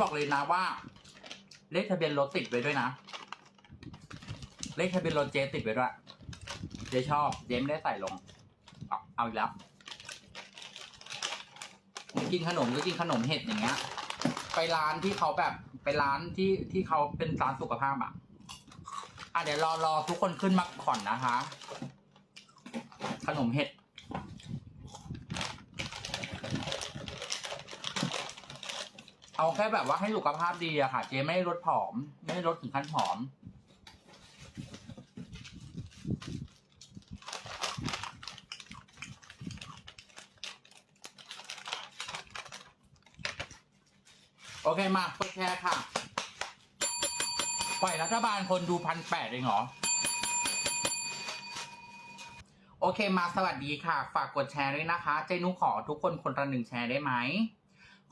บอกเลยนะว่า เลขทะเบียนรถติดไว้ด้วยนะ เลขทะเบียนรถเจ๊ติดไว้ด้วย เจ๊ชอบ เจ๊ไม่ได้ใส่ลง เอาเอาอีกแล้ว กินขนมก็กินขนมเห็ดอย่างเงี้ย ไปร้านที่เขาแบบ ไปร้านที่ที่เขาเป็นร้านสุขภาพอะอะเดี๋ยวรอรอทุกคนขึ้นมาก่อนนะคะ ขนมเห็ด เอาแค่แบบว่าให้สุขภาพดีอะค่ะ เจ๊ไม่ได้ลดผอม ไม่ได้ลดถึงขั้นผอม โอเคมากดแชร์ค่ะ ปล่อยรัฐบาลคนดูพันแปดเองเหรอ โอเคมาสวัสดีค่ะ ฝากกดแชร์ด้วยนะคะ เจนุขอทุกคนคนละหนึ่งแชร์ได้ไหม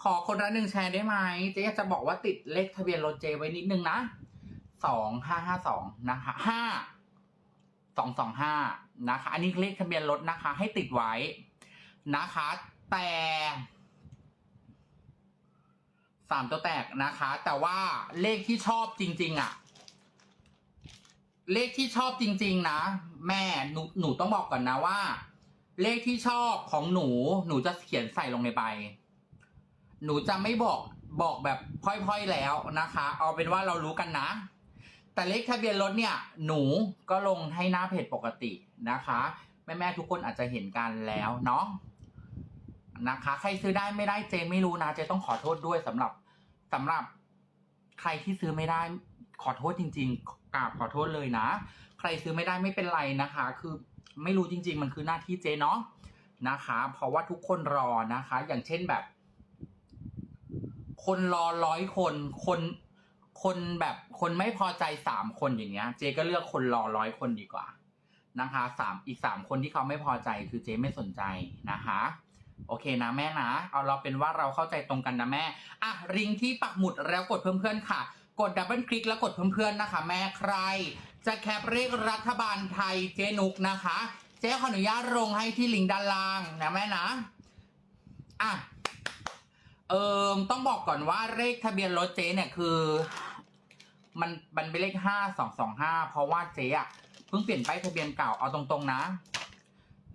ขอคนละหนึ่งแชร์ได้ไหมเจ๊อยากจะบอกว่าติดเลขทะเบียนรถเจไว้นิดนึงนะสองห้าห้าสองนะคะห้าสองสองห้านะคะ อันนี้เลขทะเบียนรถนะคะ ให้ติดไว้นะคะ แต่สามตัวแตกนะคะ แต่ว่าเลขที่ชอบจริง ๆอะ เลขที่ชอบจริง ๆ นะ แม่หนูหนูต้องบอกก่อนนะว่า เลขที่ชอบของหนูหนูจะเขียนใส่ลงในใบ หนูจะไม่บอกบอกแบบพ่อยๆแล้วนะคะ เอาเป็นว่าเรารู้กันนะ แต่เลขทะเบียนรถเนี่ย หนูก็ลงให้หน้าเพจปกตินะคะแม่ๆทุกคนอาจจะเห็นกันแล้วเนาะนะคะ ใครซื้อได้ไม่ได้เจไม่รู้นะเจต้องขอโทษด้วยสำหรับสำหรับใครที่ซื้อไม่ได้ขอโทษจริง ๆกราบขอโทษเลยนะ ใครซื้อไม่ได้ไม่เป็นไรนะคะ คือไม่รู้จริง ๆ มันคือหน้าที่เจเนาะนะคะ เพราะว่าทุกคนรอนะคะ อย่างเช่นแบบ คนรอร้อยคนคนคนแบบคนไม่พอใจสามคนอย่างเงี้ย เจก็เลือกคนรอร้อยคนดีกว่านะคะสามอีกสามคนที่เขาไม่พอใจคือเจไม่สนใจนะคะ โอเคนะแม่นะ เอาเราเป็นว่าเราเข้าใจตรงกันนะแม่อะริงที่ปักหมุดแล้วกดเพื่อนๆค่ะ กดดับเบิลคลิกแล้วกดเพื่อนๆนะคะ แม่ใคร จะแคปเลขรัฐบาลไทยเจนุกนะคะ เจ๊ขออนุญาตลงให้ที่ลิงก์ด้านล่างนะแม่นะอะ เอิมต้องบอกก่อนว่าเลขทะเบียนรถเจ๊เนี่ยคือ มันมันเป็นเลขห้าสองสองห้าเพราะว่าเจ๊อะเพิ่งเปลี่ยนป้ายทะเบียนเก่าเอาตรงๆนะ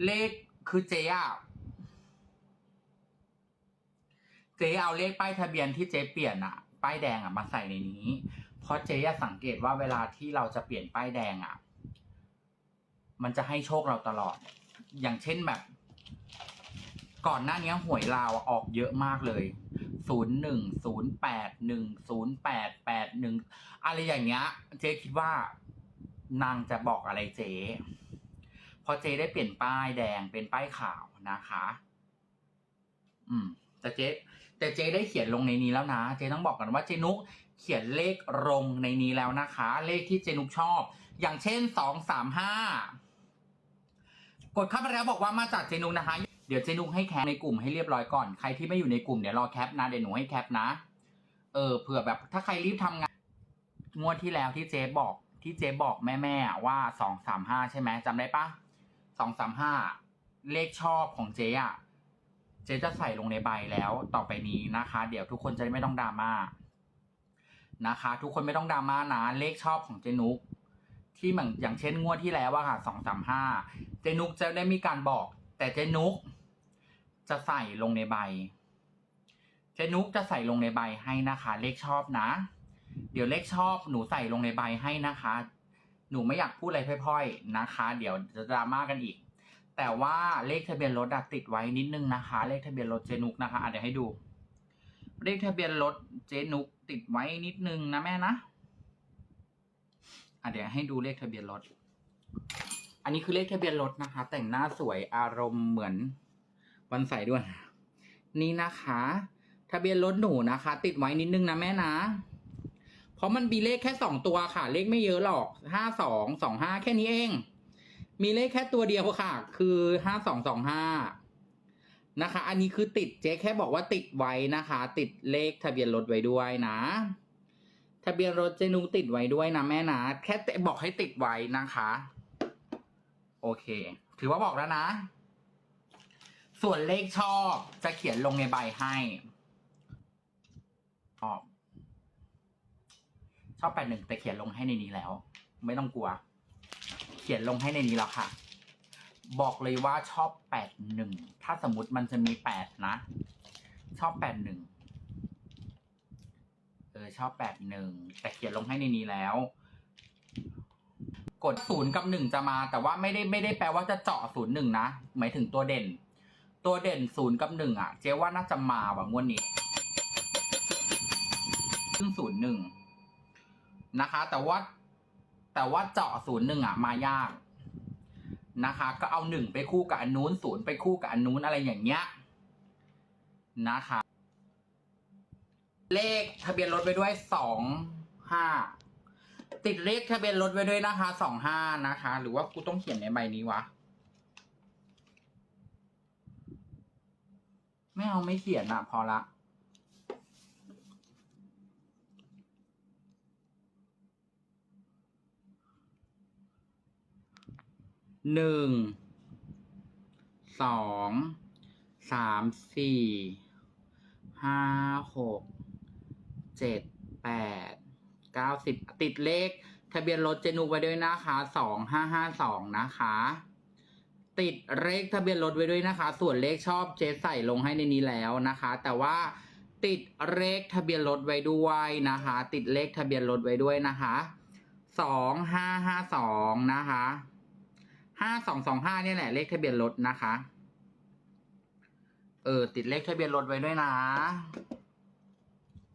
เลขคือเจ๊อะเจ๊เอาเลขป้ายทะเบียนที่เจ๊เปลี่ยนอะป้ายแดงอะมาใส่ในนี้ เพราะเจ๊อะสังเกตว่าเวลาที่เราจะเปลี่ยนป้ายแดงอะมันจะให้โชคเราตลอด อย่างเช่นแบบ ก่อนหน้านี้หวยลาวออกเยอะมากเลย ศูนย์หนึ่งศูนย์แปดหนึ่งศูนย์แปดแปดหนึ่งอะไรอย่างเงี้ย เจ๊คิดว่านางจะบอกอะไรเจ๊พอเจ๊ได้เปลี่ยนป้ายแดงเป็นป้ายขาวนะคะ อืม แต่เจ๊แต่เจ๊ได้เขียนลงในนี้แล้วนะ เจ๊ต้องบอกกันว่าเจนุกเขียนเลขลงในนี้แล้วนะคะ เลขที่เจนุกชอบ อย่างเช่นสองสามห้ากดเข้าไปแล้วบอกว่ามาจากเจนุกนะคะ เดี๋ยวเจนุกให้แคปในกลุ่มให้เรียบร้อยก่อน ใครที่ไม่อยู่ในกลุ่มเดี๋ยวรอแคปนะเดี๋ยวหนูให้แคปนะ เออเผื่อแบบถ้าใครรีบทำงาน งวดที่แล้วที่เจ๊บอกที่เจ๊บอกแม่แม่ว่าสองสามห้าใช่ไหมจำได้ปะสองสามห้าเลขชอบของเจ๊อะเจ๊จะใส่ลงในใบแล้วต่อไปนี้นะคะ เดี๋ยวทุกคนจะไม่ต้องดราม่านะคะ ทุกคนไม่ต้องดราม่านะเลขชอบของเจนุกที่เหมือนอย่างเช่นงวดที่แล้วว่าค่ะสองสามห้าเจนุกจะได้มีการบอก แต่เจนุก จะใส่ลงในใบ เจนุกจะใส่ลงในใบให้นะคะ เลขชอบนะ เดี๋ยวเลขชอบหนูใส่ลงในใบให้นะคะ หนูไม่อยากพูดอะไรพ่อยๆนะคะ เดี๋ยวจะดราม่ากันอีก แต่ว่าเลขทะเบียนรถติดไว้นิดนึงนะคะ เลขทะเบียนรถเจนุกนะคะอะเดี๋ยวให้ดู เลขทะเบียนรถเจนุกติดไว้นิดนึงนะแม่นะอะเดี๋ยวให้ดูเลขทะเบียนรถ อันนี้คือเลขทะเบียนรถนะคะ แต่งหน้าสวยอารมณ์เหมือน วันใส่ด้วย นี่นะคะ ทะเบียนรถหนูนะคะ ติดไว้นิดนึงนะแม่นะ เพราะมันมีเลขแค่สองตัวค่ะ เลขไม่เยอะหรอกห้าสองสองห้าแค่นี้เอง มีเลขแค่ตัวเดียวค่ะ คือห้าสองสองห้านะคะ อันนี้คือติดเจ๊แค่บอกว่าติดไว้นะคะ ติดเลขทะเบียนรถไว้ด้วยนะ ทะเบียนรถเจนุติดไว้ด้วยนะแม่นะ แค่บอกให้ติดไว้นะคะ โอเค ถือว่าบอกแล้วนะ ส่วนเลขชอบจะเขียนลงในใบให้ชอบชอบแปดหนึ่งแต่เขียนลงให้ในนี้แล้ว ไม่ต้องกลัว เขียนลงให้ในนี้แล้วค่ะ บอกเลยว่าชอบแปดหนึ่งถ้าสมมติมันจะมีแปดนะ ชอบแปดหนึ่งเออชอบแปดหนึ่งแต่เขียนลงให้ในนี้แล้ว กดศูนย์กับหนึ่งจะมา แต่ว่าไม่ได้ไม่ได้แปลว่าจะเจาะศูนย์หนึ่งนะหมายถึงตัวเด่น ตัวเด่นศูนย์กับหนึ่งอะ เจ๊ว่าน่าจะมาว่ะงวดนี้ซึ่งศูนย์หนึ่งนะคะ แต่ว่าแต่ว่าเจาะศูนย์หนึ่งอะ มายากนะคะ ก็เอาหนึ่งไปคู่กับอันนู้นศูนย์ไปคู่กับอันนู้นอะไรอย่างเงี้ยนะคะ เลขทะเบียนรถไปด้วยสองห้าติดเลขทะเบียนรถไว้ด้วยนะคะสองห้านะคะ หรือว่ากูต้องเขียนในใบนี้วะ ไม่เอาไม่เขียนอะพอละ หนึ่ง สอง สาม สี่ ห้า หก เจ็ด แปด เก้าสิบ ติดเลข ทะเบียนรถเจนุกไว้ด้วยนะคะ สองห้าห้าสองนะคะ ติดเลขทะเบียนรถไว้ด้วยนะคะ ส่วนเลขชอบเจใส่ลงให้ในนี้แล้วนะคะ แต่ว่าติดเลขทะเบียนรถไว้ด้วยนะคะ ติดเลขทะเบียนรถไว้ด้วยนะคะสองห้าห้าสองนะคะห้าสองสองห้าเนี่ยแหละเลขทะเบียนรถนะคะ เออ ติดเลขทะเบียนรถไว้ด้วยนะ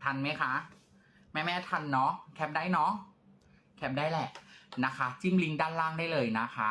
ทันไหมคะ แม่แม่ทันเนาะแคปได้เนาะแคปได้แหละนะคะ จิ้มลิงก์ด้านล่างได้เลยนะคะ